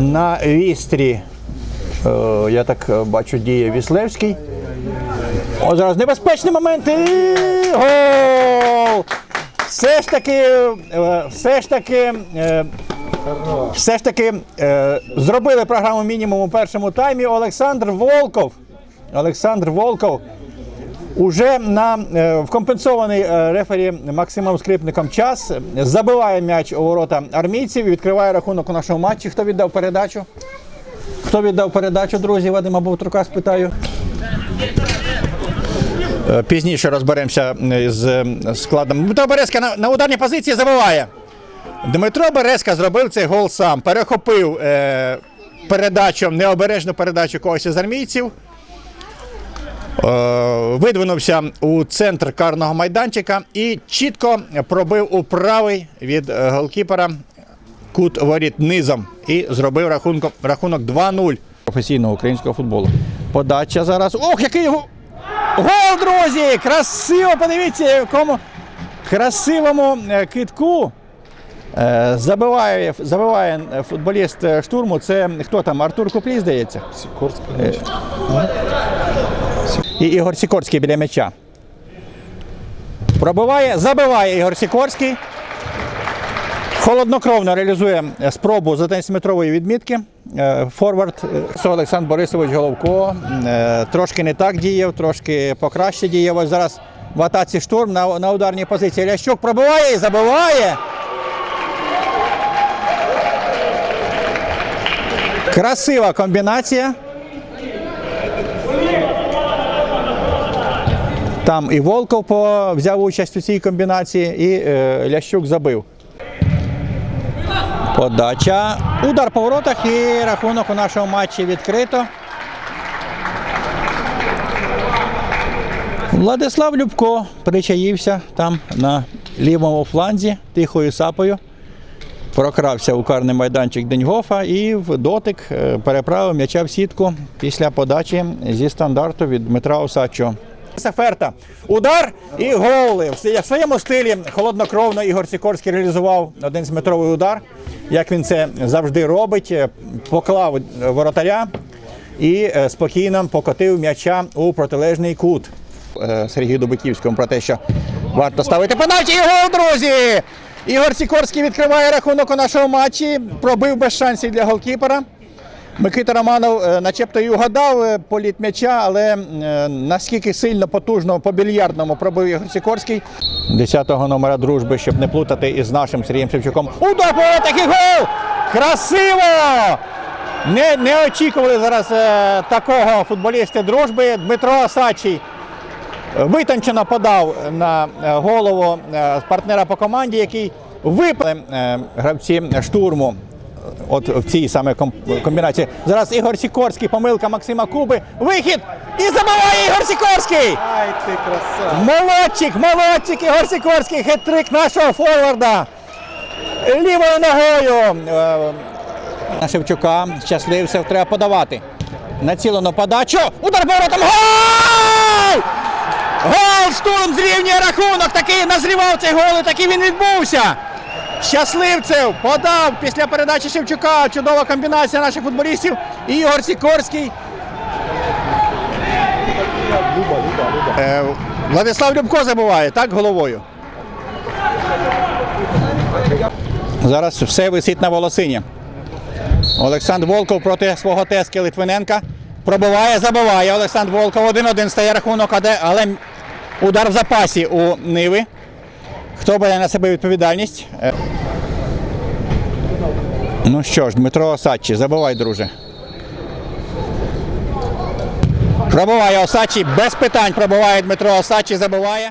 На вістрі, е, я так е, бачу, діє Віслевський. О, зараз небезпечний момент. Гол! Все ж таки, е, все ж таки, все ж таки зробили програму мінімум у першому таймі. Олександр Волков. Олександр Волков Уже на е, в компенсований е, рефері Максимом Скрипником час забиває м'яч у ворота армійців і відкриває рахунок у нашому матчі. Хто віддав передачу? Хто віддав передачу, друзі? Вадима Бовтрука спитаю. Е, Пізніше розберемося з складом. Дмитро Березка на, на ударній позиції забиває. Дмитро Березка зробив цей гол сам. Перехопив е, передачу, необережну передачу когось із армійців. Е, видвинувся у центр карного майданчика і чітко пробив у правий від е, голкіпера кут воріт низом і зробив рахунок, рахунок 2-0 професійного українського футболу. Подача зараз. Ох, який гол! Гол, друзі! Красиво! Подивіться, якому красивому е, китку. Забиває, забиває футболіст штурму. Це хто там? Артур Куплій, здається. І Ігор Сікорський біля м'яча. Пробиває, забиває Ігор Сікорський. Холоднокровно реалізує спробу з 11-метрової відмітки. Е, Форвард е, Олександр Борисович Головко е, трошки не так діяв, трошки покраще діяв. Ось зараз в атаці штурм на, на ударній позиції. Лящук пробиває і забиває. Красива комбінація. Там і Волков взяв участь у цій комбінації, і е, Лящук забив. Подача. Удар по воротах і рахунок у нашому матчі відкрито. Владислав Любко причаївся там на лівому фланзі тихою сапою. Прокрався у карний майданчик Деньгофа і в дотик е, переправив м'яча в сітку після подачі зі стандарту від Дмитра Осадчого. Саферта. Удар і голи. В своєму стилі холоднокровно Ігор Сікорський реалізував 11-метровий удар, як він це завжди робить. Е, Поклав воротаря і е, спокійно покотив м'яча у протилежний кут. Е, Сергію Дубиківському про те, що варто ставити пенальті. І гол, друзі! Ігор Сікорський відкриває рахунок у нашому матчі. Пробив без шансів для голкіпера. Микита Романов е, начебто і угадав е, політ м'яча, але е, наскільки сильно потужно по більярдному пробив Ігор Сікорський. 10-го номера дружби, щоб не плутати із нашим Сергієм Шевчуком. Удар і гол! Красиво! Не, не очікували зараз такого футболіста дружби. Дмитро Осадчий витончено подав на голову партнера по команді, який випали гравці штурму. От в цій саме комбінації. Зараз Ігор Сікорський, помилка Максима Куби. Вихід! І забиває Ігор Сікорський! Ай ти краса! Молодчик, молодчик Ігор Сікорський, хет-трик нашого форварда. Лівою ногою. е, Шевчука щасливцев треба подавати. Націлену подачу. Удар поворотом. Гол! Гол! Штурм зрівнює рахунок. Такий назрівав цей гол, і такий він відбувся. Щасливцев подав після передачі Шевчука. Чудова комбінація наших футболістів. І Ігор Сікорський. Е, Владислав Любко забуває, так, головою. Зараз все висить на волосині. Олександр Волков проти свого тески Литвиненка. Пробиває, забиває. Олександр Волков 1-1 стає рахунок, але- але удар в запасі у Ниви. Хто бере на себе відповідальність? Е, Ну що ж, Дмитро Осадчі, забувай, друже. Пробуває Осадчі, без питань пробуває Дмитро Осадчі, забиває.